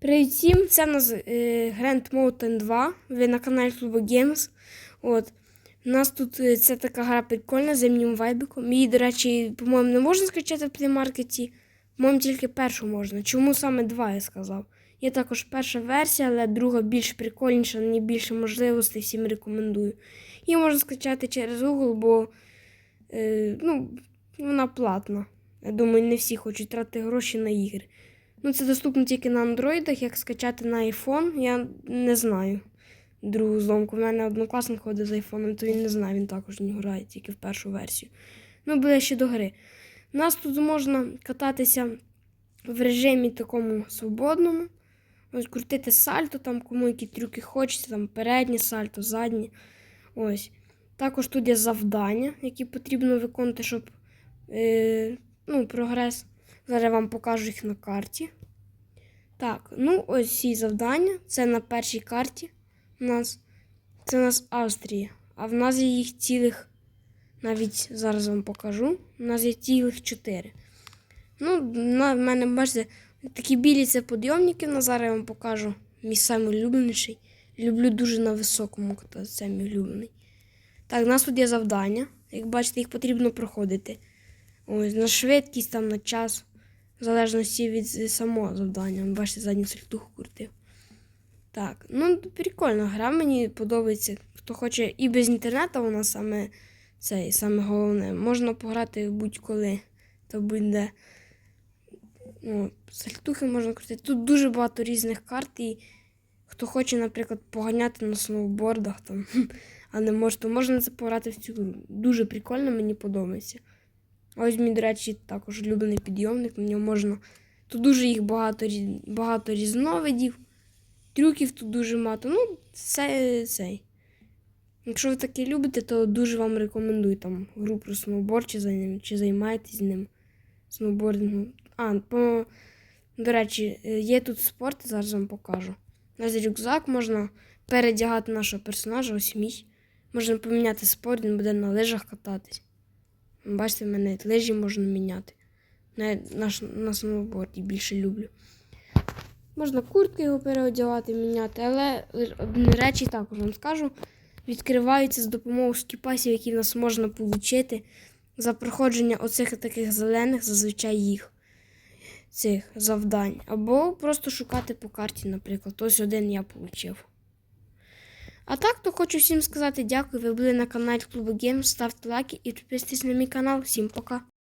Привіт всім, це у нас е, Grand Mountain 2. Ви на каналі Клубу Games. От. У нас тут е, це така гра прикольна з зимнім вайбиком. Її, до речі, по-моєму, не можна скачати в плеймаркеті. По-моєму, тільки першу можна. Чому саме два, я сказав. Є також перша версія, але друга більш прикольніша, мені більше можливостей, всім рекомендую. Її можна скачати через Google, бо е, ну, вона платна. Я думаю, не всі хочуть тратити гроші на ігри. Ну, це доступно тільки на андроїдах, як скачати на iPhone, я не знаю. Другу зломку. У мене однокласник ходить з айфоном, то він не знає, він також не грає, тільки в першу версію. Ну, буде ще до гри. У нас тут можна кататися в режимі такому свободному. Ось крутити сальто, там кому які трюки хочеться, там переднє сальто, заднє. Ось. Також тут є завдання, які потрібно виконати, щоб е, ну, прогрес. Зараз я вам покажу їх на карті. Так, ну ось ці завдання. Це на першій карті у нас. Це у нас Австрія. А в нас є їх цілих. Навіть зараз вам покажу. У нас є цілих 4. Ну, в мене, бачите, такі білі це підйомники. На зараз я вам покажу. Мій самий улюбленіший. Люблю дуже на високому кататися, це мій улюблений. Так, у нас тут є завдання. Як бачите, їх потрібно проходити. Ось, на швидкість, там, на час. В залежності від самого завдання. Бачите, задню сальтуху крутив. Так, ну прикольна гра, мені подобається. Хто хоче і без інтернету, вона саме це і саме головне. Можна пограти будь-коли. То буде. Ну, сальтухи можна крутити. Тут дуже багато різних карт. І хто хоче, наприклад, поганяти на сноубордах, там, а не може, то можна це пограти в цю гру. Дуже прикольно, мені подобається. Ось мій, до речі, також улюблений підйомник. На ньому можна. Тут дуже їх багато, багато різновидів. Трюків тут дуже багато. Ну, це цей. Якщо ви таке любите, то дуже вам рекомендую там гру про сноуборд, чи, за ним, чи займаєтесь ним сноубордингом. А, по, до речі, е, є тут спорт, зараз вам покажу. У нас рюкзак можна передягати нашого персонажа, ось мій. Можна поміняти спорт, він буде на лижах кататись. Бачите, в мене лижі можна міняти. На, на, на сноуборді більше люблю. Можна куртки його переодягати, міняти, але речі також вам скажу. Відкриваються з допомогою скіпасів, які в нас можна отримати за проходження оцих таких зелених, зазвичай їх цих завдань. Або просто шукати по карті, наприклад. Ось один я отримав. А так, то хочу всім сказати дякую. Ви були на каналі Клубу Гейм. Ставте лайки і підписуйтесь на мій канал. Всім пока!